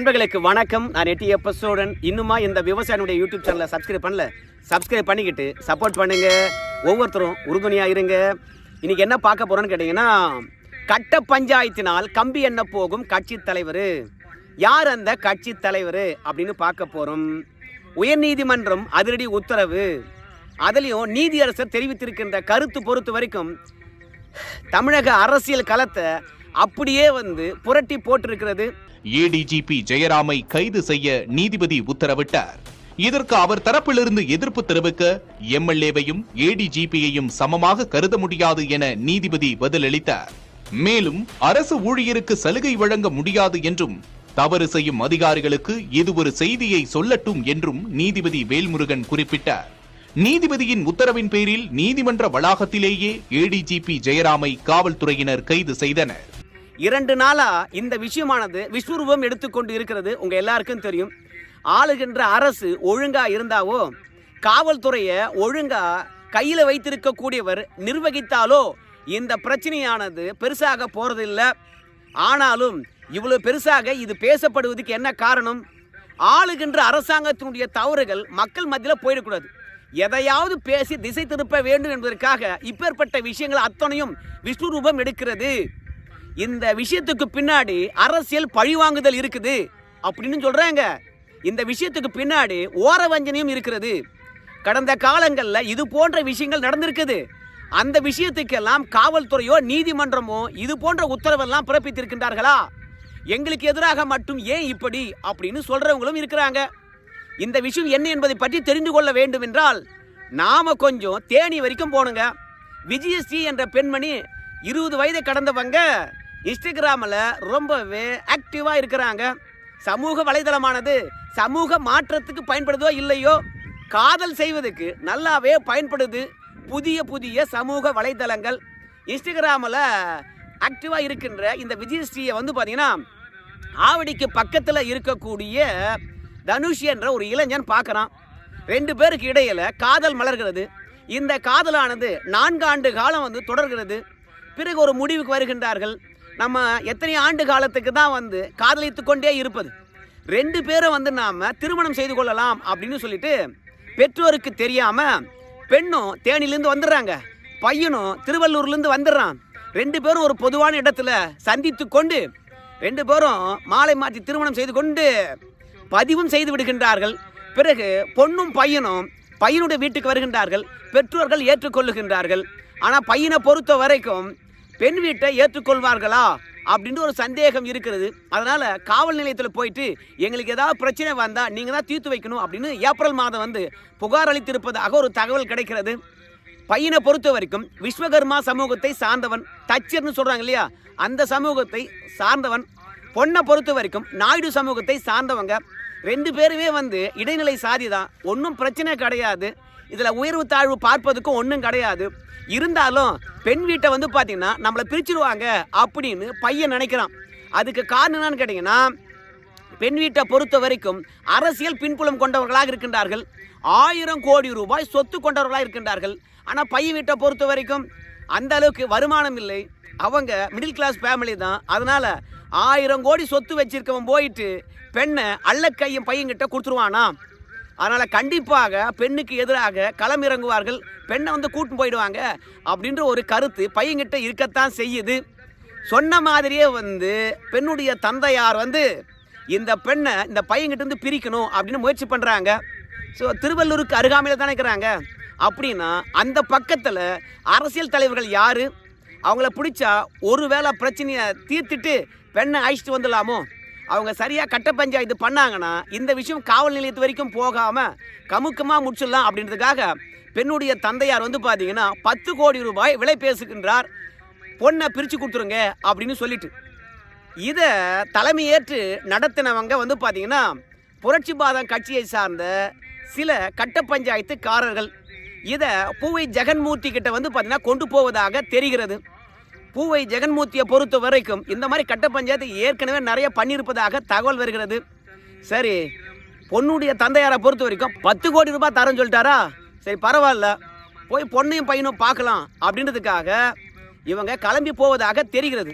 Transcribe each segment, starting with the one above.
நண்பர்களுக்கு வணக்கம். நான் எட்டி எபிசோடன் இன்னுமா இந்த விவசாயினுடைய யூடியூப் சேனலை சப்ஸ்கிரைப் பண்ணல? சப்ஸ்கிரைப் பண்ணிக்கிட்டு சப்போர்ட் பண்ணுங்க. ஒவ்வொருத்தரும் உறுதுணையாக இருங்க. இன்னைக்கு என்ன பார்க்க போகிறோன்னு கேட்டிங்கன்னா கட்ட பஞ்சாயத்தினால் கம்பி என்ன போகும்? கட்சி தலைவர். யார் அந்த கட்சி தலைவர் அப்படின்னு பார்க்க போறோம். உயர்நீதிமன்றம் அதிரடி உத்தரவு. அதுலேயும் நீதியரசர் தெரிவித்திருக்கின்ற கருத்து பொறுத்த வரைக்கும் தமிழக அரசியல் களத்தை அப்படியே வந்து புரட்டி போட்டிருக்கிறது. ஏடிஜிபி ஜெயராமை கைது செய்ய நீதிபதி உத்தரவிட்டார். இதற்கு அவர் தரப்பிலிருந்து எதிர்ப்பு தெரிவிக்க எம்எல்ஏவையும் ஏடிஜிபியையும் சமமாக கருத முடியாது என நீதிபதி பதிலளித்தார். மேலும் அரசு ஊழியருக்கு சலுகை வழங்க முடியாது என்றும் தவறு செய்யும் அதிகாரிகளுக்கு இது ஒரு செய்தியை சொல்லட்டும் என்றும் நீதிபதி வேல்முருகன் குறிப்பிட்டார். நீதிபதியின் உத்தரவின் பேரில் நீதிமன்ற வளாகத்திலேயே ஏடிஜிபி ஜெயராமை காவல்துறையினர் கைது செய்தனர். இரண்டு நாளா இந்த விஷயமானது விஸ்வரூபம் எடுத்துக்கொண்டு இருக்கிறது. உங்க எல்லாருக்கும் தெரியும். ஆளுகின்ற அரசு ஒழுங்கா இருந்தாவோ காவல்துறையை ஒழுங்கா கையில வைத்திருக்கக்கூடியவர் நிர்வகித்தாலோ இந்த பிரச்சனையானது பெருசாக போறதில்லை. ஆனாலும் இவ்வளவு பெருசாக இது பேசப்படுவதற்கு என்ன காரணம்? ஆளுகின்ற அரசாங்கத்தினுடைய தவறுகள் மக்கள் மத்தியில் போயிடக்கூடாது. எதையாவது பேசி திசை திருப்ப வேண்டும் என்பதற்காக இப்பேற்பட்ட விஷயங்கள் அத்தனையும் விஸ்வரூபம் எடுக்கிறது. இந்த விஷயத்துக்கு பின்னாடி அரசியல் பழிவாங்குதல் இருக்குது அப்படின்னு சொல்கிறாங்க இந்த விஷயத்துக்கு பின்னாடி ஓர வஞ்சனையும் இருக்கிறது. கடந்த காலங்களில் இது போன்ற விஷயங்கள் நடந்திருக்குது. அந்த விஷயத்துக்கெல்லாம் காவல்துறையோ நீதிமன்றமோ இது போன்ற உத்தரவெல்லாம் பிறப்பித்திருக்கின்றார்களா? எங்களுக்கு எதிராக மட்டும் ஏன் இப்படி அப்படின்னு சொல்கிறவங்களும் இருக்கிறாங்க. இந்த விஷயம் என்ன என்பதை பற்றி தெரிந்து கொள்ள வேண்டும் என்றால் நாம் கொஞ்சம் தேனி வரைக்கும் போகணுங்க விஜயஸ்ரீ என்ற பெண்மணி இருபது வயதை கடந்தவங்க. இன்ஸ்டாகிராமில் ரொம்பவே ஆக்டிவாக இருக்கிறாங்க. சமூக வலைதளமானது சமூக மாற்றத்துக்கு பயன்படுதோ இல்லையோ காதல் செய்வதற்கு நல்லாவே பயன்படுது. புதிய புதிய சமூக வலைதளங்கள். இன்ஸ்டாகிராமில் ஆக்டிவாக இருக்கின்ற இந்த விஜயஸ்ரீயை வந்து பார்த்தீங்கன்னா ஆவடிக்கு பக்கத்தில் இருக்கக்கூடிய தனுஷ் என்ற ஒரு இளைஞன் பார்க்குறான். ரெண்டு பேருக்கு இடையில் காதல் மலர்கிறது. இந்த காதலானது நான்கு ஆண்டு காலம் வந்து தொடர்கிறது. பிறகு ஒரு முடிவுக்கு வருகின்றார்கள். நம்ம எத்தனை ஆண்டு காலத்துக்கு தான் வந்து காதலித்து கொண்டே இருப்பது. ரெண்டு பேரும் வந்து நாம் திருமணம் செய்து கொள்ளலாம் அப்படின்னு சொல்லிட்டு பெற்றோருக்கு தெரியாமல் பெண்ணும் தேனிலேருந்து வந்துடுறாங்க. பையனும் திருவள்ளூர்லேருந்து வந்துடுறான். ரெண்டு பேரும் ஒரு பொதுவான இடத்துல சந்தித்து கொண்டு ரெண்டு பேரும் மாலை மாற்றி திருமணம் செய்து கொண்டு பதிவும் செய்து விடுகின்றார்கள். பிறகு பொண்ணும் பையனும் பையனுடைய வீட்டுக்கு வருகின்றார்கள். பெற்றோர்கள் ஏற்றுக்கொள்ளுகின்றார்கள். ஆனால் பையனை பொறுத்த வரைக்கும் பெண் வீட்டை ஏற்றுக்கொள்வார்களா? அப்படின்னு ஒரு சந்தேகம் இருக்கிறது. அதனால காவல் நிலையத்தில் போயிட்டு எங்களுக்கு ஏதாவது பிரச்சனை வந்தால் நீங்கள் தான் தீர்த்து வைக்கணும் அப்படின்னு ஏப்ரல் மாதம் வந்து புகார் அளித்திருப்பதாக ஒரு தகவல் கிடைக்கிறது. பையனை பொறுத்த வரைக்கும் விஸ்வகர்மா சமூகத்தை சார்ந்தவன் தச்சர்னு சொல்றாங்க இல்லையா? அந்த சமூகத்தை சார்ந்தவன் பொண்ணை பொறுத்த வரைக்கும் நாயுடு சமூகத்தை சார்ந்தவங்க. ரெண்டு பேருமே வந்து இடைநிலை சாதி தான் ஒன்றும் பிரச்சனை கிடையாது. இதில் உயர்வு தாழ்வு பார்ப்பதுக்கும் ஒன்றும் கிடையாது. இருந்தாலும் பெண் வீட்டை வந்து பார்த்தீங்கன்னா நம்மளை பிரிச்சிருவாங்க அப்படின்னு பையன் நினைக்கிறான். அதுக்கு காரணம் என்னன்னு கேட்டிங்கன்னா பெண் வீட்டை பொறுத்த வரைக்கும் அரசியல் பின்புலம் கொண்டவர்களாக இருக்கின்றார்கள். ஆயிரம் கோடி ரூபாய் சொத்து கொண்டவர்களாக இருக்கின்றார்கள். ஆனால் பையன் வீட்டை பொறுத்த வரைக்கும் அந்த அளவுக்கு வருமானம் இல்லை. அவங்க மிடில் கிளாஸ் ஃபேமிலி தான். அதனால் ஆயிரம் கோடி சொத்து வச்சிருக்கவன் போயிட்டு பெண்ணை அள்ளக்கையும் பையன்கிட்ட கொடுத்துருவானா அதனால் கண்டிப்பாக பெண்ணுக்கு எதிராக களம் இறங்குவார்கள். பெண்ணை வந்து கூட்டு போயிடுவாங்க அப்படின்ற ஒரு கருத்து பையன்கிட்ட இருக்கத்தான் செய்யுது. சொன்ன மாதிரியே வந்து பெண்ணுடைய தந்தையார் வந்து இந்த பெண்ணை இந்த பையன்கிட்ட இருந்து பிரிக்கணும் அப்படின்னு முயற்சி பண்ணுறாங்க ஸோ திருவள்ளூருக்கு அருகாமையில் தானே இருக்கிறாங்க. அப்படின்னா அந்த பக்கத்தில் அரசியல் தலைவர்கள் யார்? அவங்கள பிடிச்சா ஒருவேளை பிரச்சனையை தீர்த்துட்டு பெண்ணை அழைச்சிட்டு வந்துடலாமோ? அவங்க சரியாக கட்ட பஞ்சாயத்து பண்ணாங்கன்னா இந்த விஷயம் காவல் நிலையத்து வரைக்கும் போகாமல் கமுக்கமாக முடிச்சிடலாம் அப்படின்றதுக்காக பெண்ணுடைய தந்தையார் வந்து பார்த்தீங்கன்னா பத்து கோடி ரூபாய் விலை பேசுகின்றார். பொண்ணை பிரித்து கொடுத்துருங்க அப்படின்னு சொல்லிட்டு. இதை தலைமையேற்று நடத்தினவங்க வந்து பார்த்தீங்கன்னா புரட்சி பாதம் கட்சியை சார்ந்த சில கட்ட பஞ்சாயத்துக்காரர்கள். இதை பூவை ஜெகன்மூர்த்தி கிட்ட வந்து பார்த்தீங்கன்னா கொண்டு போவதாக தெரிகிறது. பூவை ஜெகன்மூர்த்தியை பொறுத்த வரைக்கும் இந்த மாதிரி கட்ட பஞ்சாயத்து ஏற்கனவே நிறைய பண்ணியிருப்பதாக தகவல் வருகிறது. சரி பொண்ணுடைய தந்தையாரை பொறுத்த வரைக்கும் பத்து கோடி ரூபாய் தரேன்னு சொல்லிட்டாரா? சரி பரவாயில்ல. போய் பொண்ணையும் பையனும் பார்க்கலாம் அப்படின்றதுக்காக இவங்க கிளம்பி போவதாக தெரிகிறது.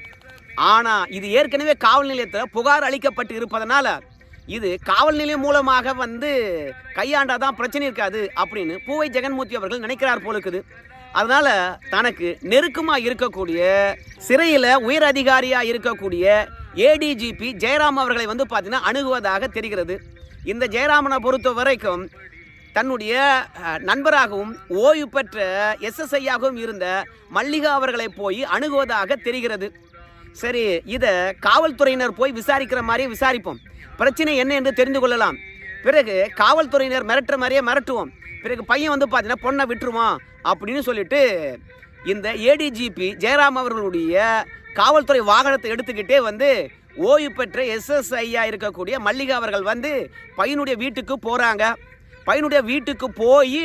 ஆனால் இது ஏற்கனவே காவல் நிலையத்தில் புகார் அளிக்கப்பட்டு இருப்பதனால இது காவல் நிலையம் மூலமாக வந்து கையாண்டாதான் பிரச்சனை இருக்காது அப்படின்னு பூவை ஜெகன்மூர்த்தி அவர்கள் நினைக்கிறார் போல இருக்குது. அதனால தனக்கு நெருக்கமாக இருக்கக்கூடிய சிறையில் உயர் அதிகாரியாக இருக்கக்கூடிய ஏடிஜிபி ஜெயராம் அவர்களை வந்து பார்த்தீங்கன்னா அணுகுவதாக தெரிகிறது. இந்த ஜெயராமனை பொறுத்த வரைக்கும் தன்னுடைய நண்பராகவும் ஓய்வு பெற்ற எஸ்எஸ்ஐயாகவும் இருந்த மல்லிகா அவர்களை போய் அணுகுவதாக தெரிகிறது. சரி இதை காவல்துறையினர் போய் விசாரிக்கிற மாதிரியே விசாரிப்போம். பிரச்சனை என்ன என்று தெரிந்து கொள்ளலாம். பிறகு காவல்துறையினர் மிரட்டுற மாதிரியே மிரட்டுவோம். பிறகு பையன் வந்து பார்த்தீங்கன்னா பொண்ணை விட்டுருவான் அப்படின்னு சொல்லிட்டு இந்த ஏடிஜிபி ஜெயராம் அவர்களுடைய காவல்துறை வாகனத்தை எடுத்துக்கிட்டே வந்து ஓய்வு பெற்ற எஸ்எஸ்ஐயா இருக்கக்கூடிய மல்லிகா அவர்கள் வந்து பையனுடைய வீட்டுக்கு போகிறாங்க பையனுடைய வீட்டுக்கு போய்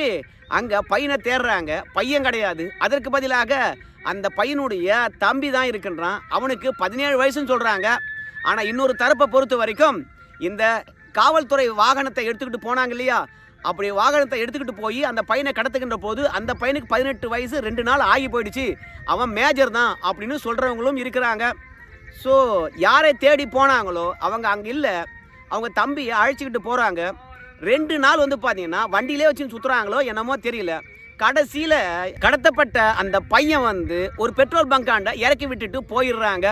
அங்கே பையனை தேடுறாங்க. பையன் கிடையாது. அதற்கு பதிலாக அந்த பையனுடைய தம்பி தான் இருக்கின்றான். அவனுக்கு பதினேழு வயசுன்னு சொல்கிறாங்க ஆனால் இன்னொரு தரப்பை பொறுத்த வரைக்கும் இந்த காவல்துறை வாகனத்தை எடுத்துக்கிட்டு போனாங்க இல்லையா? அப்படி வாகனத்தை எடுத்துக்கிட்டு போய் அந்த பையனை கடத்துகின்ற போது அந்த பையனுக்கு பதினெட்டு வயசு ரெண்டு நாள் ஆகி போயிடுச்சு. அவன் மேஜர் தான் அப்படின்னு சொல்கிறவங்களும் இருக்கிறாங்க. ஸோ யாரை தேடி போனாங்களோ அவங்க அங்கே இல்லை. அவங்க தம்பியை அழைச்சிக்கிட்டு போகிறாங்க ரெண்டு நாள் வந்து பார்த்தீங்கன்னா வண்டியிலே வச்சு சுற்றுறாங்களோ என்னமோ தெரியல. கடைசியில் கடத்தப்பட்ட அந்த பையன் வந்து ஒரு பெட்ரோல் பங்காண்ட இறக்கி விட்டுட்டு போயிடுறாங்க.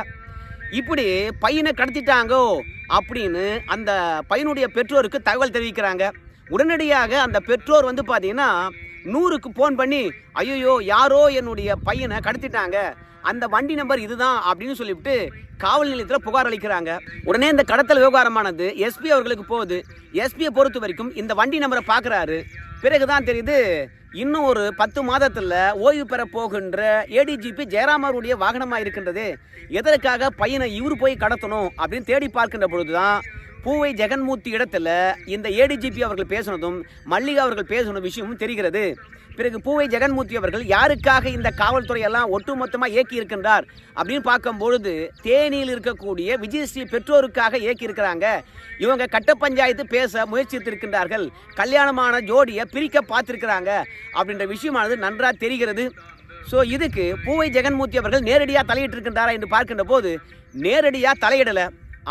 இப்படி பையனை கடத்திட்டாங்கோ அப்படின்னு அந்த பையனுடைய பெற்றோருக்கு தகவல் தெரிவிக்கிறாங்க. உடனடியாக அந்த பெற்றோர் வந்து பார்த்தீங்கன்னா நூறுக்கு ஃபோன் பண்ணி ஐயோ யாரோ என்னுடைய பையனை கடத்திட்டாங்க. அந்த வண்டி நம்பர் இதுதான் அப்படின்னு சொல்லிவிட்டு காவல் நிலையத்தில் புகார் அளிக்கிறாங்க. உடனே இந்த கடத்தல் விவகாரமானது எஸ்பி அவர்களுக்கு போகுது. எஸ்பியை பொறுத்த வரைக்கும் இந்த வண்டி நம்பரை பார்க்குறாரு பிறகுதான் தெரியுது இன்னும் ஒரு பத்து மாதத்தில் ஓய்வு பெற போகின்ற ஏடிஜிபி ஜெயராமருடைய வாகனமாக இருக்கின்றது எதற்காக பையனை இவர் போய் கடத்தணும் அப்படின்னு தேடி பார்க்கின்ற பொழுது தான் பூவை ஜெகன்மூர்த்தி இடத்துல இந்த ஏடிஜிபி அவர்கள் பேசுனதும் மல்லிகா அவர்கள் பேசுன விஷயமும் தெரிகிறது. பிறகு பூவை ஜெகன்மூர்த்தி அவர்கள் யாருக்காக இந்த காவல்துறை எல்லாம் ஒட்டுமொத்தமாக இயக்கி இருக்கின்றார்? அப்படின்னு பார்க்கும் பொழுது தேனியில் இருக்கக்கூடிய விஜயஸ்ரீ பெற்றோருக்காக இயக்கி இருக்கிறாங்க. இவங்க கட்ட பஞ்சாயத்து பேச முயற்சித்திருக்கின்றார்கள். கல்யாணமான ஜோடியை பிரிக்க பார்த்துருக்கிறாங்க. அப்படின்ற விஷயமானது நன்றாக தெரிகிறது. ஸோ இதுக்கு பூவை ஜெகன்மூர்த்தி அவர்கள் நேரடியாக தலையிட்டிருக்கின்றாரா என்று பார்க்கின்ற போது நேரடியாக தலையிடலை.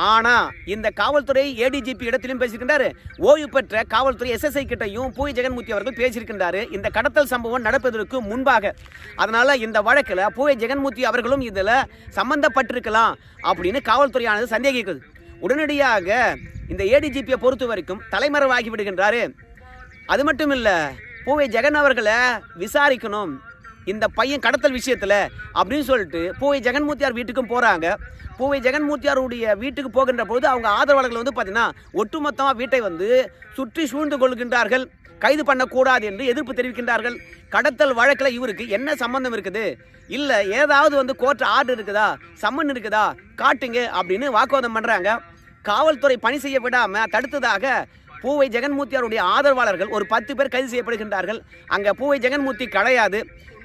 ஆனால் இந்த காவல்துறை ஏடிஜிபி இடத்திலும் பேசியிருக்கின்றாரு. ஓய்வு பெற்ற காவல்துறை எஸ்எஸ்ஐ கிட்டையும் பூவை ஜெகன்மூர்த்தி அவர்கள் பேசியிருக்கின்றாரு. இந்த கடத்தல் சம்பவம் நடப்பதற்கு முன்பாக. அதனால இந்த வழக்கில் பூவை ஜெகன்மூர்த்தி அவர்களும் இதில் சம்பந்தப்பட்டிருக்கலாம் அப்படின்னு காவல்துறையானது சந்தேகிக்குது. உடனடியாக இந்த ஏடிஜிபியை பொறுத்த வரைக்கும் தலைமறைவாகி விடுகின்றாரு. அது மட்டும் இல்லை பூவை ஜெகன் அவர்களை விசாரிக்கணும். இந்த பையன் கடத்தல் விஷயத்தில் அப்படின்னு சொல்லிட்டு பூவை ஜெகன்மூர்த்தியார் வீட்டுக்கும் போகிறாங்க பூவை ஜெகன்மூர்த்தியாருடைய வீட்டுக்கு போகின்ற பொழுது அவங்க ஆதரவாளர்கள் வந்து பார்த்தீங்கன்னா ஒட்டுமொத்தமாக வீட்டை வந்து சுற்றி சூழ்ந்து கொள்கின்றார்கள். கைது பண்ணக்கூடாது என்று எதிர்ப்பு தெரிவிக்கின்றார்கள். கடத்தல் வழக்கில் இவருக்கு என்ன சம்பந்தம் இருக்குது? இல்லை ஏதாவது வந்து கோர்ட் ஆர்டர் இருக்குதா? சம்மன் இருக்குதா? காட்டுங்க அப்படின்னு வாக்குவாதம் பண்ணுறாங்க காவல்துறை பணி செய்ய விடாமல் தடுத்ததாக பூவை ஜெகன்மூர்த்தியாருடைய ஆதரவாளர்கள் ஒரு பத்து பேர் கைது செய்யப்படுகின்றார்கள். அங்கே பூவை ஜெகன்மூர்த்தி கிடையாது.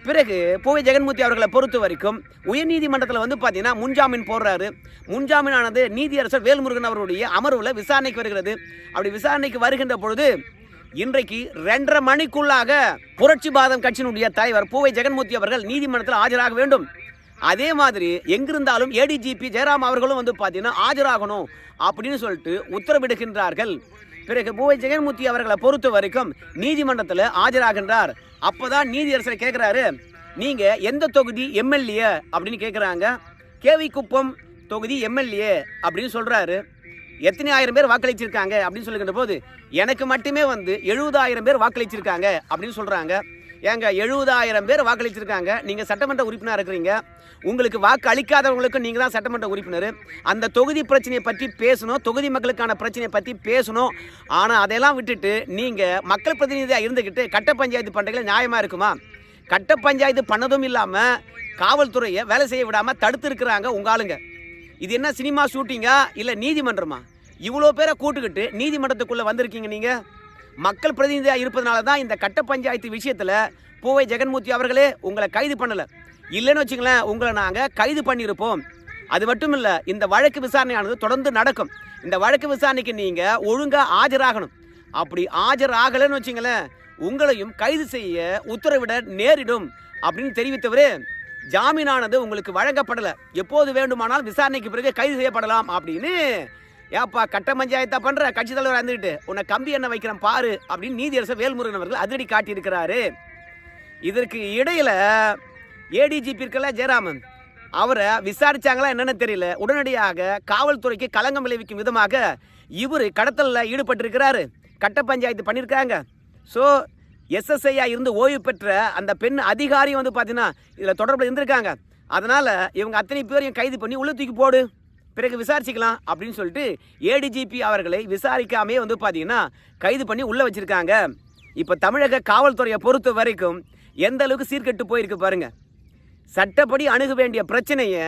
பிறகு பூவை ஜெகன்மூர்த்தி அவர்களை பொறுத்த வரைக்கும் உயர்நீதிமன்றத்தில் வந்து பார்த்தீங்கன்னா முன்ஜாமீன் போடுறாரு. முன்ஜாமீனானது நீதியரசர் வேல்முருகன் அவருடைய அமர்வில் விசாரணைக்கு வருகிறது. அப்படி விசாரணைக்கு வருகின்ற பொழுது இன்றைக்கு ரெண்டரை மணிக்குள்ளாக புரட்சி பாதம் கட்சியினுடைய தலைவர் பூவை ஜெகன்மூர்த்தி அவர்கள் நீதிமன்றத்தில் ஆஜராக வேண்டும். அதே மாதிரி எங்கிருந்தாலும் ஏடிஜிபி ஜெயராம் அவர்களும் வந்து பார்த்தீங்கன்னா ஆஜராகணும் அப்படின்னு சொல்லிட்டு உத்தரவிடுகின்றார்கள். பிறகு பூவை ஜெகன்மூர்த்தி அவர்களை பொறுத்த வரைக்கும் நீதிமன்றத்தில் ஆஜராகின்றார். அப்போதான் நீதியரசர் கேட்குறாரு நீங்கள் எந்த தொகுதி எம்எல்ஏ? அப்படின்னு கேட்குறாங்க கேவி குப்பம் தொகுதி எம்எல்ஏ அப்படின்னு சொல்கிறாரு எத்தனை ஆயிரம் பேர் வாக்களிச்சிருக்காங்க? அப்படின்னு சொல்லுகின்ற போது எனக்கு மட்டுமே வந்து எழுபதாயிரம் பேர் வாக்களிச்சிருக்காங்க அப்படின்னு சொல்கிறாங்க ஏங்க எழுபதாயிரம் பேர் வாக்களிச்சிருக்காங்க. நீங்கள் சட்டமன்ற உறுப்பினராக இருக்கிறீங்க. உங்களுக்கு வாக்கு அளிக்காதவங்களுக்கு நீங்கள் தான் சட்டமன்ற உறுப்பினர். அந்த தொகுதி பிரச்சனையை பற்றி பேசணும் தொகுதி மக்களுக்கான பிரச்சனையை பற்றி பேசணும். ஆனால் அதெல்லாம் விட்டுட்டு நீங்கள் மக்கள் பிரதிநிதியாக இருந்துக்கிட்டு கட்ட பஞ்சாயத்து பண்ணுறீங்களா நியாயமாக இருக்குமா? கட்ட பஞ்சாயத்து பண்ணதும் இல்லாமல் காவல்துறையை வேலை செய்ய விடாமல் தடுத்து இருக்கிறாங்க உங்கள் ஆளுங்க. இது என்ன சினிமா ஷூட்டிங்கா? இல்லை நீதிமன்றமா? இவ்வளோ பேரை கூட்டுக்கிட்டு நீதிமன்றத்துக்குள்ளே வந்திருக்கீங்க நீங்கள் மக்கள் பிரதிநிதியாக இருப்பதனால தான் இந்த கட்ட பஞ்சாயத்து விஷயத்தில் பூவை ஜெகன்மூர்த்தி அவர்களே உங்களை கைது பண்ணலை. இல்லைன்னு வச்சுங்களேன் உங்களை நாங்கள் கைது பண்ணியிருப்போம். அது மட்டும் இல்லை இந்த வழக்கு விசாரணையானது தொடர்ந்து நடக்கும். இந்த வழக்கு விசாரணைக்கு நீங்கள் ஒழுங்காக ஆஜராகணும். அப்படி ஆஜராகலைன்னு வச்சுங்களேன் உங்களையும் கைது செய்ய உத்தரவிட நேரிடும் அப்படின்னு தெரிவித்தவர் ஜாமீனானது உங்களுக்கு வழங்கப்படலை. எப்போது வேண்டுமானால் விசாரணைக்கு பிறகு கைது செய்யப்படலாம் அப்படின்னு ஏப்பா கட்ட பஞ்சாயத்தா பண்ற? கட்சி தலைவர் இருந்துட்டு உன்னை கம்பி என்ன வைக்கிறேன் பாரு அப்படின்னு நீதியரசர் வேல்முருகன் அவர்கள் அதிரடி காட்டியிருக்கிறாரு. இதற்கு இடையில ஏடிஜிபி இருக்கல ஜெயராமன் அவரை விசாரிச்சாங்களா என்னன்னு தெரியல. உடனடியாக காவல்துறைக்கு களங்கம் விளைவிக்கும் விதமாக இவர் கடத்தலில் ஈடுபட்டிருக்கிறாரு. கட்ட பஞ்சாயத்து பண்ணியிருக்காங்க. ஸோ எஸ்எஸ்ஐயா இருந்து ஓய்வு பெற்ற அந்த பெண் அதிகாரி வந்து பார்த்தீங்கன்னா இதில் தொடர்பில் இருந்திருக்காங்க. அதனால் இவங்க அத்தனை பேரையும் கைது பண்ணி உள்ள தூக்கி போடு. பிறகு விசாரிச்சுக்கலாம் அப்படின்னு சொல்லிட்டு ஏடிஜிபி அவர்களை விசாரிக்காமே வந்து பார்த்தீங்கன்னா கைது பண்ணி உள்ளே வச்சிருக்காங்க. இப்போ தமிழக காவல்துறையை பொறுத்த வரைக்கும் எந்த அளவுக்கு சீர்கெட்டு போயிருக்கு பாருங்க. சட்டப்படி அணுக வேண்டிய பிரச்சனையை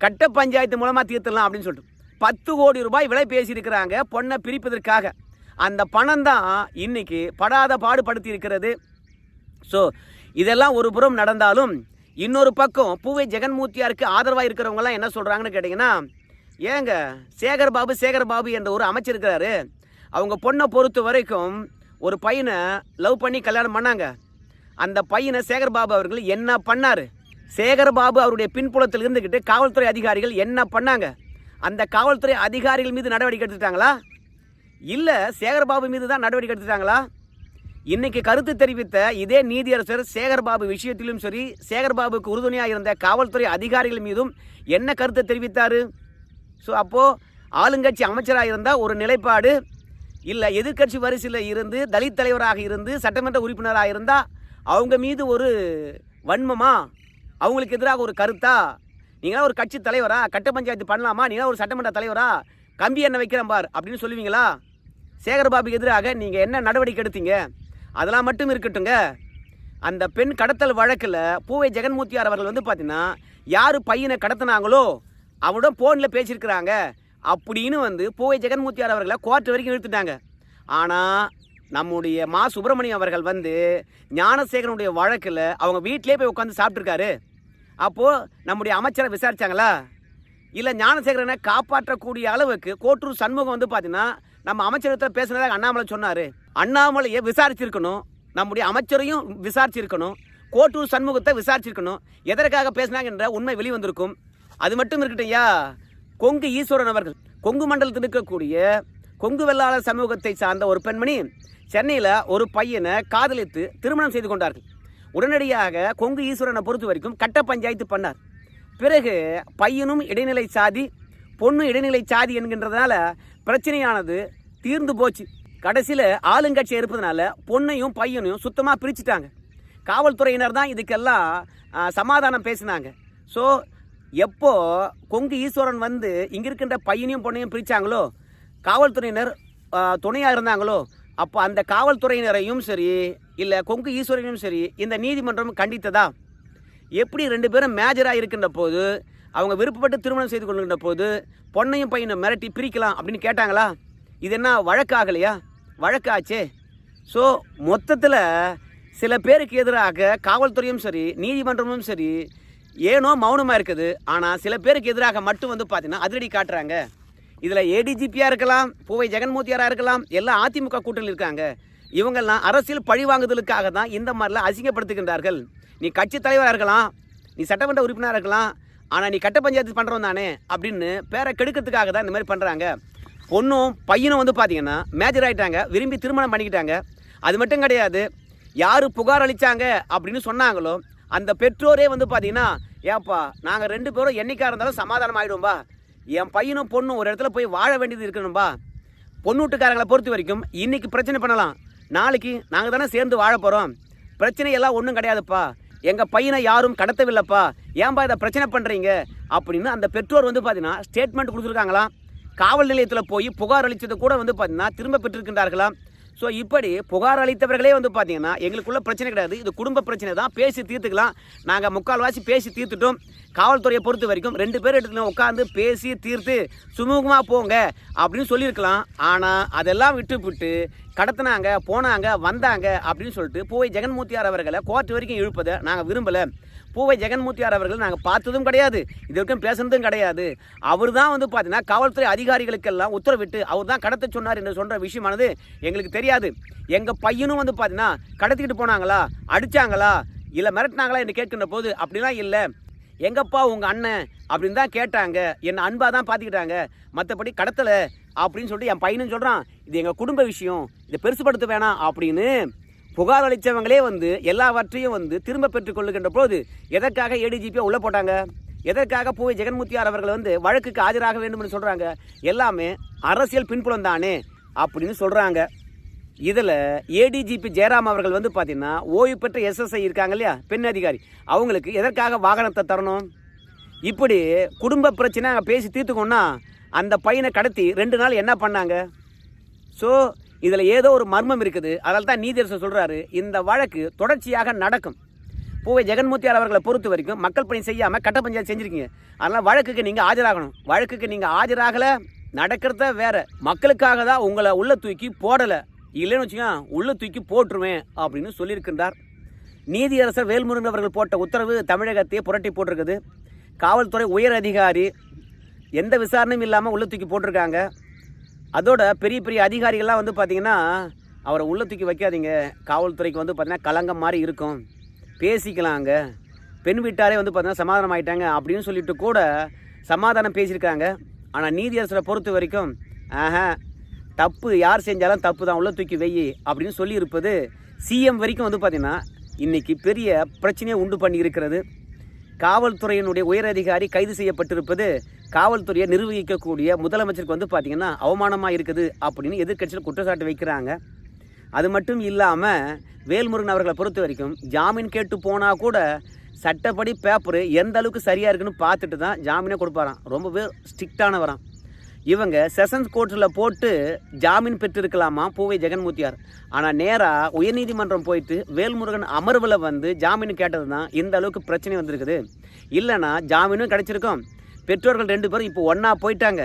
கட்ட பஞ்சாயத்து மூலமாக தீர்த்தலாம் அப்படின்னு சொல்லிட்டு பத்து கோடி ரூபாய் விலை பேசியிருக்கிறாங்க பொண்ணை பிரிப்பதற்காக. அந்த பணம் தான் இன்னைக்கு படாத பாடுபடுத்தி இருக்கிறது. ஸோ இதெல்லாம் ஒரு புறம் நடந்தாலும் இன்னொரு பக்கம் பூவை ஜெகன்மூர்த்தியாருக்கு ஆதரவாக இருக்கிறவங்கலாம் என்ன சொல்கிறாங்கன்னு கேட்டிங்கன்னா ஏங்க சேகர் பாபு சேகர் பாபு என்ற ஒரு அமைச்சர் இருக்கிறாரு. அவங்க பொண்ணை பொறுத்த வரைக்கும் ஒரு பையனை லவ் பண்ணி கல்யாணம் பண்ணாங்க. அந்த பையனை சேகர் பாபு அவர்கள் என்ன பண்ணார்? சேகர் பாபு அவருடைய பின்புலத்தில் இருந்துக்கிட்டு காவல்துறை அதிகாரிகள் என்ன பண்ணாங்க? அந்த காவல்துறை அதிகாரிகள் மீது நடவடிக்கை எடுத்துட்டாங்களா இல்லை சேகர்பாபு மீது தான் நடவடிக்கை எடுத்துட்டாங்களா இன்னைக்கு கருத்து தெரிவித்த இதே நீதியரசர் சேகர்பாபு விஷயத்திலும் சரி சேகர்பாபுக்கு உறுதுணையாக இருந்த காவல்துறை அதிகாரிகள் மீதும் என்ன கருத்தை தெரிவித்தார்? ஸோ அப்போது ஆளுங்கட்சி அமைச்சராக இருந்தால் ஒரு நிலைப்பாடு இல்லை எதிர்க்கட்சி வரிசையில் இருந்து தலித் தலைவராக இருந்து சட்டமன்ற உறுப்பினராக இருந்தால் அவங்க மீது ஒரு வன்மமா அவங்களுக்கு எதிராக ஒரு கருத்தா? நீங்களா ஒரு கட்சி தலைவரா? கட்ட பஞ்சாயத்து பண்ணலாமா? நீங்களா ஒரு சட்டமன்ற தலைவரா? கம்பி என்ன வைக்கிறேன் பார் அப்படின்னு சொல்லுவீங்களா? சேகர்பாபுக்கு எதிராக நீங்கள் என்ன நடவடிக்கை எடுத்தீங்க? அதெல்லாம் மட்டும் இருக்கட்டுங்க அந்த பெண் கடத்தல் வழக்கில் பூவை ஜெகன்மூர்த்தியார் அவர்கள் வந்து பார்த்தீங்கன்னா யார் பையனை கடத்தினாங்களோ அவருடன் ஃபோனில் பேசியிருக்கிறாங்க. அப்படின்னு வந்து பூவை ஜெகன்மூர்த்தியார் அவர்களை கோர்ட் வரைக்கும் இழுத்துட்டாங்க. ஆனால் நம்முடைய மா சுப்பிரமணியம் அவர்கள் வந்து ஞானசேகரனுடைய வழக்கில் அவங்க வீட்டிலே போய் உட்காந்து சாப்பிட்ருக்காரு அப்போது நம்முடைய அமைச்சரை விசாரித்தாங்களா இல்லை ஞானசேகரனை காப்பாற்றக்கூடிய அளவுக்கு கோட்டூர் சண்முகம் வந்து பார்த்தீங்கன்னா நம்ம அமைச்சரத்தில் பேசுனதாக அண்ணாமலை சொன்னார். அண்ணாமலையை விசாரிச்சிருக்கணும். நம்முடைய அமைச்சரையும் விசாரிச்சிருக்கணும். கோட்டூர் சண்முகத்தை விசாரிச்சிருக்கணும். எதற்காக பேசினாங்கன்ற உண்மை வெளிவந்திருக்கும். அது மட்டும் இருக்கட்டும் ஐயா கொங்கு ஈஸ்வரன் அவர்கள் கொங்கு மண்டலத்தில் இருக்கக்கூடிய கொங்கு வெள்ளாளர் சமூகத்தை சார்ந்த ஒரு பெண்மணி சென்னையில் ஒரு பையனை காதலித்து திருமணம் செய்து கொண்டார்கள். உடனடியாக கொங்கு ஈஸ்வரனை பொறுத்த வரைக்கும் கட்ட பஞ்சாயத்து பண்ணார். பிறகு பையனும் இடைநிலை சாதி பொண்ணு இடைநிலை சாதி என்கின்றதுனால பிரச்சனையானது தீர்ந்து போச்சு. கடைசியில் ஆளுங்கட்சி இருப்பதனால பொண்ணையும் பையனையும் சுத்தமாக பிரிச்சுட்டாங்க. காவல்துறையினர் தான் இதுக்கெல்லாம் சமாதானம் பேசினாங்க. ஸோ எப்போ கொங்கு ஈஸ்வரன் வந்து இங்கே இருக்கின்ற பையனையும் பொண்ணையும் பிரித்தாங்களோ காவல்துறையினர் துணையாக இருந்தாங்களோ அப்போ அந்த காவல்துறையினரையும் சரி இல்லை கொங்கு ஈஸ்வரனையும் சரி இந்த நீதிமன்றம் கண்டித்ததா? எப்படி ரெண்டு பேரும் மேஜராக இருக்கின்ற போது அவங்க விருப்பப்பட்டு திருமணம் செய்து கொள்கின்ற போது பொண்ணையும் பையனும் மிரட்டி பிரிக்கலாம் அப்படின்னு கேட்டாங்களா? இது என்ன வழக்காகலையா? வழக்காச்சே. ஸோ மொத்தத்தில் சில பேருக்கு எதிராக காவல்துறையும் சரி நீதிமன்றமும் சரி ஏனோ மௌனமாக இருக்குது. ஆனால் சில பேருக்கு எதிராக மட்டும் வந்து பார்த்தீங்கன்னா அதிரடி காட்டுறாங்க. இதில் ஏடிஜிபியாக இருக்கலாம் பூவை ஜெகன்மூர்த்தியாராக இருக்கலாம் எல்லாம் அதிமுக கூட்டணியில் இருக்காங்க. இவங்கெல்லாம் அரசியல் பழி வாங்குதலுக்காக தான் இந்த மாதிரிலாம் அசிங்கப்படுத்துகின்றார்கள். நீ கட்சி தலைவராக இருக்கலாம் நீ சட்டமன்ற உறுப்பினராக இருக்கலாம் ஆனால் நீ கட்ட பஞ்சாயத்து பண்ணுறோம் தானே அப்படின்னு பேரை கெடுக்கிறதுக்காக தான் இந்த மாதிரி பண்ணுறாங்க பொண்ணும் பையனும் வந்து பார்த்தீங்கன்னா மேஜர் ஆகிட்டாங்க விரும்பி திருமணம் பண்ணிக்கிட்டாங்க. அது மட்டும் கிடையாது யார் புகார் அளித்தாங்க அப்படின்னு சொன்னாங்களோ அந்த பெற்றோரே வந்து பார்த்தீங்கன்னா ஏப்பா நாங்கள் ரெண்டு பேரும் என்னைக்காக இருந்தாலும் சமாதானம் ஆகிடும்பா என் பையனும் பொண்ணும் ஒரு இடத்துல போய் வாழ வேண்டியது இருக்கணும்பா. பொண்ணு வீட்டுக்காரங்களை பொறுத்த வரைக்கும் இன்னைக்கு பிரச்சனை பண்ணலாம். நாளைக்கு நாங்கள் தானே சேர்ந்து வாழ போகிறோம் பிரச்சனை எல்லாம் ஒன்றும் கிடையாதுப்பா. எங்கள் பையனை யாரும் கடத்தவில்லைப்பா. ஏன்பா இதை பிரச்சனை பண்ணுறீங்க அப்படின்னு அந்த பெற்றோர் வந்து பார்த்தீங்கன்னா ஸ்டேட்மெண்ட் கொடுத்துருக்காங்களாம். காவல் நிலையத்தில் போய் புகார் அளித்தது கூட வந்து பார்த்தீங்கன்னா திரும்ப பெற்றிருக்கின்றார்களாம். ஸோ இப்படி புகார் அளித்தவர்களே வந்து பார்த்தீங்கன்னா எங்களுக்குள்ள பிரச்சனை கிடையாது. இது குடும்ப பிரச்சனை தான். பேசி தீர்த்துக்கலாம். நாங்கள் முக்கால்வாசி பேசி தீர்த்துட்டோம். காவல்துறையை பொறுத்த வரைக்கும் ரெண்டு பேர் இடத்துல உட்காந்து பேசி தீர்த்து சுமூகமாக போங்க அப்படின்னு சொல்லியிருக்கலாம். ஆனால் அதெல்லாம் விட்டுவிட்டு கடத்தினாங்க போனாங்க வந்தாங்க அப்படின்னு சொல்லிட்டு போய் ஜெகன்மூர்த்தியார் அவர்களை கோர்ட் வரைக்கும் இழுப்பதை நாங்கள் விரும்பலை. பூவை ஜெகன்மூர்த்தியார் அவர்கள் நாங்கள் பார்த்ததும் கிடையாது. இது வரைக்கும் பேசுனதும் கிடையாது. அவர் தான் வந்து பார்த்தீங்கன்னா காவல்துறை அதிகாரிகளுக்கெல்லாம் உத்தரவிட்டு அவர் தான் கடத்த சொன்னார் என்று சொல்கிற விஷயமானது எங்களுக்கு தெரியாது. எங்கள் பையனும் வந்து பார்த்தீங்கன்னா கடத்திக்கிட்டு போனாங்களா? அடித்தாங்களா இல்லை மிரட்டினாங்களா என்று கேட்கின்ற போது அப்படிலாம் இல்லை. எங்கப்பா உங்கள் அண்ணன்? அப்படின்னு தான் கேட்டாங்க. என்னை அன்பாக தான் பார்த்துக்கிட்டாங்க மற்றபடி கடத்தலை அப்படின்னு சொல்லிட்டு என் பையனும் சொல்கிறான் இது எங்கள் குடும்ப விஷயம். இதை பெருசுப்படுத்த வேணாம் அப்படின்னு புகார் அளித்தவங்களே வந்து எல்லாவற்றையும் வந்து திரும்ப பெற்றுக்கொள்ளுகின்ற போது எதற்காக ஏடிஜிபியை உள்ளே போட்டாங்க? எதற்காக பூவை ஜெகன்மூர்த்தியார் அவர்கள் வந்து வழக்குக்கு ஆஜராக வேண்டும்னு சொல்கிறாங்க எல்லாமே அரசியல் பின்புலம் தானே அப்படின்னு சொல்கிறாங்க இதில் ஏடிஜிபி ஜெயராம் அவர்கள் வந்து பார்த்தீங்கன்னா ஓய்வு பெற்ற எஸ்எஸ்ஐ இருக்காங்க இல்லையா? பெண் அதிகாரி. அவங்களுக்கு எதற்காக வாகனத்தை தரணும்? இப்படி குடும்ப பிரச்சனை பேசி தீர்த்துக்கோன்னா அந்த பையனை கடத்தி ரெண்டு நாள் என்ன பண்ணாங்க? ஸோ இதில் ஏதோ ஒரு மர்மம் இருக்குது. அதனால தான் நீதியரசர் சொல்கிறாரு இந்த வழக்கு தொடர்ச்சியாக நடக்கும். பூவை ஜெகன்மூர்த்தியார் அவர்களை பொறுத்த வரைக்கும் மக்கள் பணி செய்யாமல் கட்ட பஞ்சாயத்து செஞ்சுருக்கீங்க. அதனால் வழக்குக்கு நீங்கள் ஆஜராகணும். வழக்குக்கு நீங்கள் ஆஜராகலை நடக்கிறத வேற. மக்களுக்காக தான் உங்களை உள்ளே தூக்கி போடலை. இல்லைன்னு வச்சுக்கோங்க உள்ளே தூக்கி போட்டுருவேன் அப்படின்னு சொல்லியிருக்கின்றார். நீதியரசர் வேல்முருகன் அவர்கள் போட்ட உத்தரவு தமிழகத்தையே புரட்டி போட்டிருக்குது. காவல்துறை உயர் அதிகாரி எந்த விசாரணையும் இல்லாமல் உள்ளே தூக்கி போட்டிருக்காங்க. அதோட பெரிய பெரிய அதிகாரிகள்லாம் வந்து பார்த்தீங்கன்னா அவரை உள்ள தூக்கி வைக்காதீங்க. காவல்துறைக்கு வந்து பார்த்தீங்கன்னா கலங்கம் மாதிரி இருக்கும். பேசிக்கலாங்க பெண் வீட்டாரே வந்து பார்த்தீங்கன்னா சமாதானம் ஆயிட்டாங்க அப்படின்னு சொல்லிட்டு கூட சமாதானம் பேசியிருக்காங்க ஆனால் நீதியரசரை பொறுத்த வரைக்கும் ஆஹா தப்பு யார் செஞ்சாலும் தப்பு தான் உள்ள தூக்கி வெயி அப்படின்னு சொல்லியிருப்பது சிஎம் வரைக்கும் வந்து பார்த்திங்கன்னா இன்றைக்கி பெரிய பிரச்சனையை உண்டு பண்ணி இருக்கிறது காவல்துறையினுடைய உயரதிகாரி கைது செய்யப்பட்டிருப்பது காவல்துறையை நிர்வகிக்கக்கூடிய முதலமைச்சருக்கு வந்து பார்த்திங்கன்னா அவமானமாக இருக்குது அப்படின்னு எதிர்க்கட்சியில் குற்றச்சாட்டு வைக்கிறாங்க. அது மட்டும் இல்லாமல் வேல்முருகன் அவர்களை பொறுத்த வரைக்கும் ஜாமீன் கேட்டு போனால் கூட சட்டப்படி பேப்பர் எந்த அளவுக்கு சரியாக இருக்குன்னு பார்த்துட்டு தான் ஜாமீனே கொடுப்பாராம். ரொம்பவே ஸ்ட்ரிக்டானவராம். இவங்க செஷன்ஸ் கோர்ட்டில் போட்டு ஜாமீன் பெற்றிருக்கலாமா? பூவை ஜெகன்மூர்த்தியார் ஆனால் நேராக உயர்நீதிமன்றம் போயிட்டு வேல்முருகன் அமர்வில் வந்து ஜாமீன் கேட்டது தான் இந்த அளவுக்கு பிரச்சனை வந்திருக்குது. இல்லைன்னா ஜாமீனும் கிடச்சிருக்கும். பெற்றோர்கள் ரெண்டு பேரும் இப்போ ஒன்றா போயிட்டாங்க.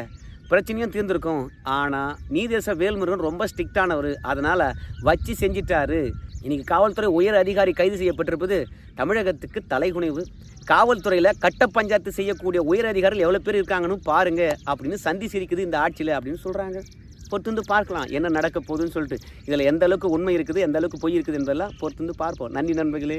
பிரச்சனையும் தீர்ந்திருக்கும். ஆனால் நீதேச வேல்முருகன் ரொம்ப ஸ்ட்ரிக்டானவர் அதனால் வச்சு செஞ்சிட்டாரு. இன்றைக்கி காவல்துறை உயர் அதிகாரி கைது செய்யப்பட்டிருப்பது தமிழகத்துக்கு தலைகுனிவு. காவல்துறையில் கட்ட பஞ்சாயத்து செய்யக்கூடிய உயர் அதிகாரிகள் எவ்வளோ பேர் இருக்காங்கன்னு பாருங்கள் அப்படின்னு சந்தி சிரிக்குது இந்த ஆட்சியில் அப்படின்னு சொல்கிறாங்க பொறுத்து வந்து பார்க்கலாம். என்ன நடக்க போகுதுன்னு சொல்லிட்டு. இதில் எந்த அளவுக்கு உண்மை இருக்குது எந்த அளவுக்கு பொய் இருக்குது என்பதெல்லாம் பொறுத்துந்து பார்ப்போம். நன்றி நண்பர்களே.